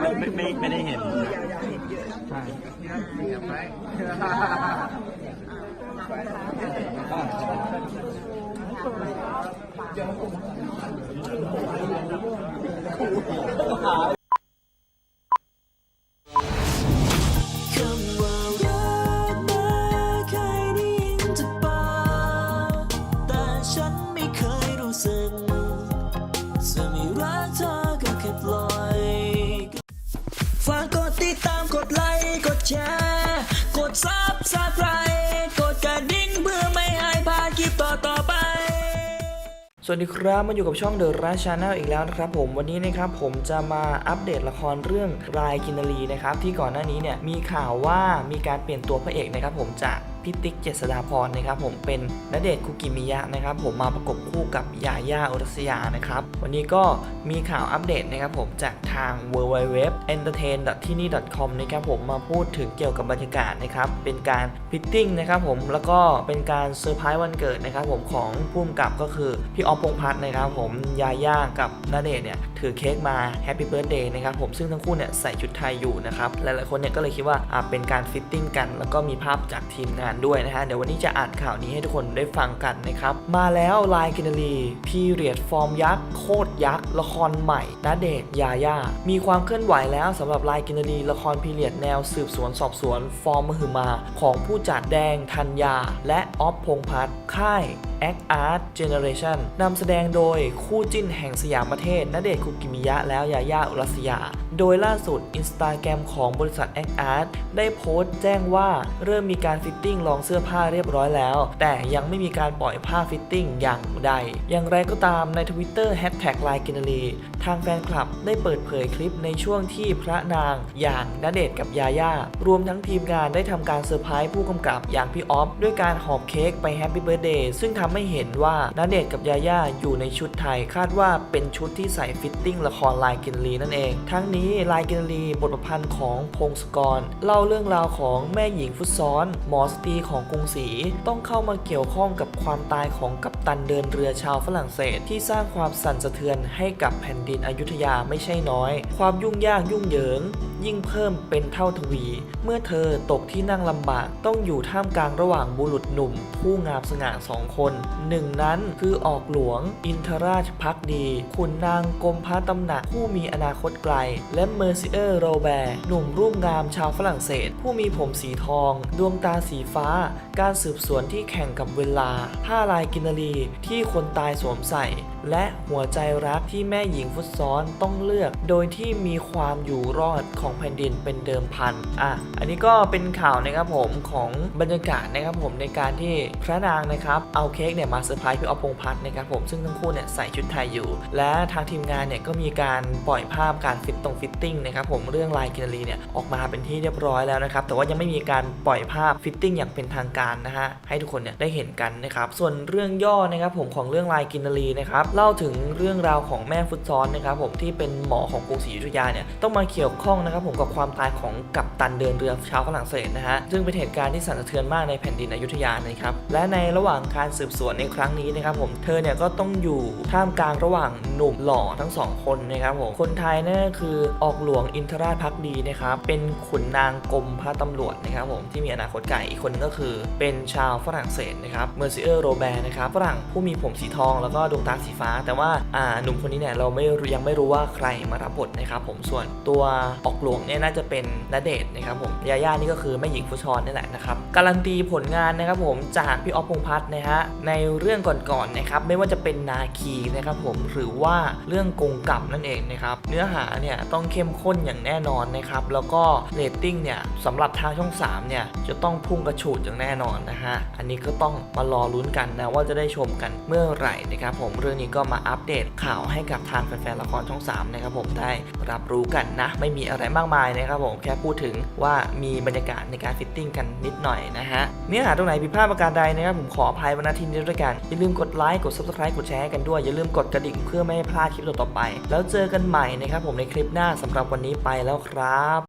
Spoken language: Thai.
ไม่ไม่ไม่ไม่ได้เห็นอยาอยาเห็นเยอะใช่ วัสดีครับมาอยู่กับช่องเดอะรัชชาแนลอีกแล้วนะครับผมวันนี้นะครับผมจะมาอัปเดตละครเรื่องรายกินนารีนะครับที่ก่อนหน้านี้เนี่ยมีข่าวว่ามีการเปลี่ยนตัวพระเอกนะครับผมจาก พิติกเจษฎาพรนะครับผมเป็นณเดชคุกิมิยะนะครับผมมาประกบคู่กับยาย่าอุรัสยานะครับวันนี้ก็มีข่าวอัปเดตนะครับผมจากทาง w w w e n t e r t a i n t i n i c o m นะครับผมมาพูดถึงเกี่ยวกับบรรยากาศนะครับเป็นการพิตติ้งนะครับผมแล้วก็เป็นการเซอร์ไพรส์วันเกิดนะครับผมของผู้กำกับก็คือพี่ออฟพงพัฒน์นะครับผมยาย่ากับณเดชเนี่ยถือเค้กมาแฮปปี้เบิร์ดเดย์นะครับผมซึ่งทั้งคู่เนี่ยใส่ชุดไทยอยู่นะครับหลายๆคนเนี่ยก็เลยคิดว่าอ่าเป็นการฟิตติ้งกัน แล้วก็มีภาพจากทีมงานด้วยนะฮะ เดี๋ยววันนี้จะอ่านข่าวนี้ให้ทุกคนได้ฟังกันนะครับ มาแล้วลายกินารีพีเรียดฟอร์มยักษ์โคตรยักษ์ละครใหม่ณเดชยาย่ามีความเคลื่อนไหวแล้วสำหรับลายกินารีละครพีเรียดแนวสืบสวนสอบสวน ฟอร์มมหึมาของผู้จัดแดงธัญญา และออฟพงพัฒน์ค่าย Act Art Generation นำแสดงโดยคู่จิ้นแห่งสยามประเทศณเดชคุกิมิยะแล้วยาย่าอุรัสยา โดยล่าสุด Instagram ของบริษัท Act Art ได้โพสต์แจ้งว่าเริ่มมีการฟิตติ้งลองเสื้อผ้าเรียบร้อยแล้ว แต่ยังไม่มีการปล่อยผ้าฟิตติ้งอย่างใด อย่างไรก็ตามใน Twitter Hashtag ลายกินรีทางแฟนคลับได้เปิดเผยคลิปในช่วงที่พระนางอย่างณเดชกับยาย่ารวมทั้งทีมงานได้ทำการเซอร์ไพรส์ผู้กำกับอย่างพี่ออฟด้วยการหอบเค้กไปแฮปปี้เบิร์ดเดย์ซึ่งทำให้เห็นว่าณเดชกับยาย่าอยู่ในชุดไทยคาดว่าเป็นชุดที่ใส่ฟิตติ้งละครลายกินรีนั่นเอง ทั้งนี้ลายกินรีบทประพันธ์ของพงศกร เล่าเรื่องราวของแม่หญิงฟุตซ้อนหมอสตีของกรุงศรีต้องเข้ามาเกี่ยวข้องกับความตายของกัปตันเดินเรือชาวฝรั่งเศส ที่สร้างความสั่นสะเทือนให้กับแผ่นดินอยุธยาไม่ใช่น้อย ความยุ่งยากยุ่งเหยิง ยิ่งเพิ่มเป็นเท่าทวี เมื่อเธอตกที่นั่งลำบากต้องอยู่ท่ามกลางระหว่างบุรุษหนุ่ม ผู้งามสง่าสองคนหนึ่งนั้นคือออกหลวง อินทราชพักดีขุนนางกรมพระตำหนักผู้มีอนาคตไกล และเมอร์ซิเออร์โรแบร์หนุ่มรูปงามชาวฝรั่งเศส ผู้มีผมสีทอง ดวงตาสีฟ้าการสืบสวนที่แข่งกับเวลาผ้าลายกินารีที่คนตายสวมใส่และหัวใจรักที่แม่หญิงฟุตซ้อนต้องเลือก โดยที่มีความอยู่รอดของแผ่นดินเป็นเดิมพันอะอันนี้ก็เป็นข่าวนะครับผมของบรรยากาศนะครับผมในการที่พระนางนะครับเอาเค้กเนี่ยมาเซอร์ไพรส์พี่ออฟพงษ์พัฒน์นะครับผมซึ่งทั้งคู่เนี่ยใส่ชุดไทยอยู่ และทางทีมงานเนี่ยก็มีการปล่อยภาพการฟิตตรงฟิตติ้งนะครับผมเรื่องลายกินนารีเนี่ยออกมาเป็นที่เรียบร้อยแล้วนะครับแต่ว่ายังไม่มีการปล่อยภาพฟิตติ้งอย่างเป็นทางการนะฮะให้ทุกคนเนี่ยได้เห็นกันนะครับส่วนเรื่องย่อนะครับผมของเรื่องลายกินนารีนะครับเล่าถึงเรื่องราวของแม่ฟุตซอนนะครับผมที่เป็นหมอของกรุงศรีอยุธยาเนี่ยต้องมาเกี่ยวข้องนะครับผมกับความตายของกัปตันเดินเรือชาวฝรั่งเศสนะฮะซึ่งเป็นเหตุการณ์ที่สั่นสะเทือนมากในแผ่นดินอยุธยานะครับและในระหว่างการสืบสวนในครั้งนี้นะครับผมเธอเนี่ยก็ต้องอยู่ท่ามกลางระหว่างหนุ่มหล่อทั้งสองคนนะครับผมคนไทยนั่นก็คือออกหลวงอินทราชพักดีนะครับเป็นขุนนางกรมพระตำรวจนะครับผมที่มีอนาคตไกลอีกคนนึงก็คือ เป็นชาวฝรั่งเศสนะครับเมอร์ซิเออร์โรแบร์นะครับฝรั่งผู้มีผมสีทองแล้วก็ดวงตาสีฟ้า แต่ว่าอ่าหนุ่มคนนี้เนี่ยเราไม่ยังไม่รู้ว่าใครมารับบทนะครับผมส่วนตัวออกหลวงเนี่ยน่าจะเป็นณเดชนะครับผมยาย่านี่ก็คือแม่หญิงฟุชอนนี่แหละนะครับการันตีผลงานนะครับผมจากพี่ออฟพงพัฒน์นะฮะในเรื่องก่อนๆนะครับไม่ว่าจะเป็นนาคีนะครับผมหรือว่าเรื่องกงกรรมนั่นเองนะครับเนื้อหาเนี่ยต้องเข้มข้นอย่างแน่นอนนะครับแล้วก็เรตติ้งเนี่ยสำหรับทางช่อง3เนี่ยจะต้องพุ่งกระฉูดอย่างแน่นอนนะฮะอันนี้ก็ต้องมารอลุ้นกันนะว่าจะได้ชมกันเมื่อไหร่นะครับผมเรื่องนี้ก็มาอัปเดตข่าวให้กับทางแฟนๆละครช่อง3นะครับผมได้รับรู้กันนะ ไม่มีอะไรมากมายนะครับผมแค่พูดถึงว่ามีบรรยากาศในการฟิตติ้งกันนิดหน่อยนะฮะเนื้อหาตรงไหนผิดพลาดประการใดนะครับผมขออภัยวันอาทิตย์นี้ด้วยกันอย่าลืมกดไลค์กด subscribe กดแชร์กันด้วยอย่าลืมกดกระดิ่งเพื่อไม่ให้พลาดคลิปต่อๆไป แล้วเจอกันใหม่นะครับผมในคลิปหน้าสำหรับวันนี้ไปแล้วครับ